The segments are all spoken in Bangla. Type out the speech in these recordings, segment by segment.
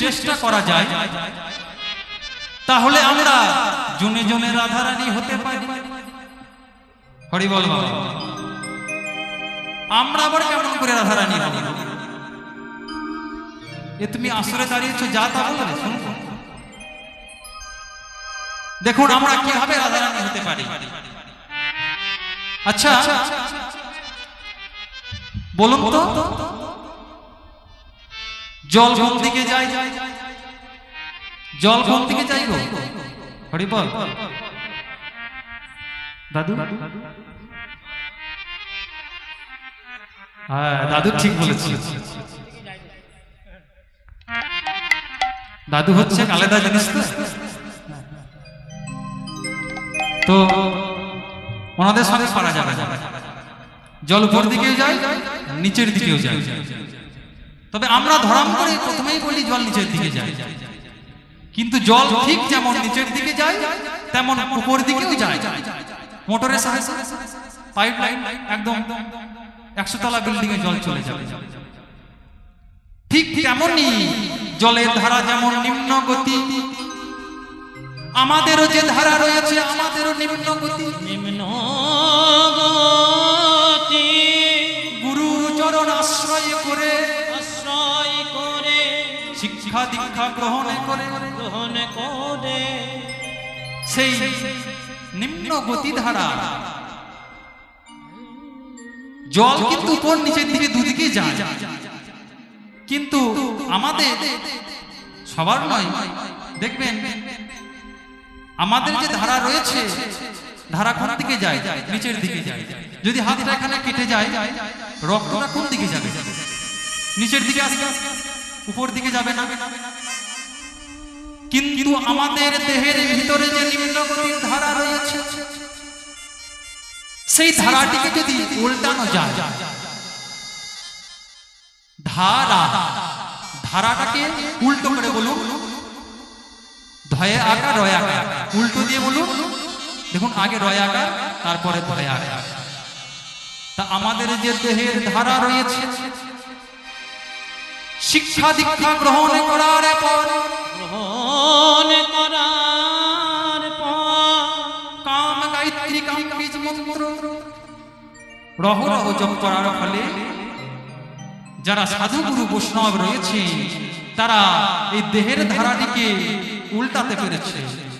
চেষ্টা করা যায়, তাহলে আমরা জনে জনে রাধারানী হতে পারি। হরি বল আমরা আবার কেমন করে রাধারানী হব? এ তুমি আসরে দাঁড়িয়েছো, যা তা শুনো দেখুন, আমরা কীভাবে রাধারানী হতে পারি। আচ্ছা বলুন তো। জল কোন দিকে যায়? জল কোন দিকে যাই গো? হরি বল। দাদু? হ্যাঁ দাদু ঠিক বলেছে। দাদু হচ্ছে আলাদা জিনিস তো। তো ওনাদের সঙ্গে পারা যাবে। জল উপর দিকেও যায়, নিচের দিকেও যায়। তবে আমরা ধরাম করে প্রথমেই বলি জল নিচের দিকে যায়। কিন্তু জল ঠিক যেমন নিচের দিকে যায়, তেমন উপর দিকেও যায়। মোটরের সাহায্যে পাইপ লাইন একদম একশো তলা বিল্ডিং এ জল চলে যাবে। ঠিক তেমনই জলের ধারা যেমন নিম্ন গতি, আমাদেরও যে ধারা রয়েছে, আমাদেরও নিম্ন গতি। নিম্ন শিক্ষা দীক্ষা গ্রহণ করে গ্রহণ করে। সেই নিম্ন গতি ধারা জল কিন্তু উপর নিচের দিকে দুদিকে যায়। কিন্তু আমাদের সবার নয়। দেখবেন আমাদের যে ধারা রয়েছে ধারা কোন দিকে যায়? নিচের দিকে যায়। যদি হাতটা এখানে কেটে যায় রক্তটা কোন দিকে যাবে? নিচের দিকে আসবে উপর দিকে যাবে না। কিন্তু আমাদের দেহের ভিতরে যে নিম্নগতির ধারা রয়েছে, সেই ধারাটিকে যদি উল্টানো যায়, ধারা, ধারাটাকে উল্টো করে বলুন। ধয়ে আকার রয় আকার উল্টো দিয়ে বলুন। দেখুন, আগে রয় আকার তারপরে ধয়ে আকার তা আমাদের যে দেহের ধারা রয়েছে শিক্ষা দীক্ষা গ্রহণ করার পর গ্রহণ করার পর কাম গায়ত্রী কাম বীজ মন্ত্র রহ রহ জপ করার ফলে যারা সাধু গুরু বৈষ্ণব রয়েছে তারা এই দেহের ধারাটিকে উল্টাতে পেরেছে।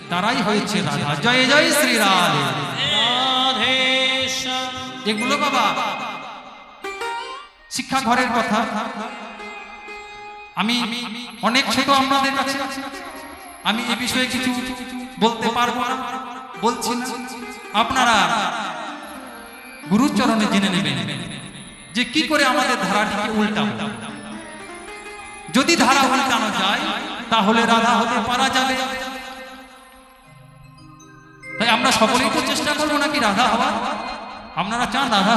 তারাই হয়েছে রাধা। জয় জয় শ্রী রাধে। এগুলো বাবা শিক্ষা ঘরের কথা। আমি অনেক ছোট আপনাদের কাছে। আমি এ বিষয়ে কিছু বলতে পারব বলছি আপনারা গুরুচরণে জেনে নেবেন যে কি করে আমাদের ধারাটিকে উল্টাবো। যদি ধারা উল্টানো যায়, তাহলে রাধা হতে পারা যাবে। তাই আমরা সকলেই তো চেষ্টা করব নাকি রাধা হওয়ার? আপনারা চান রাধা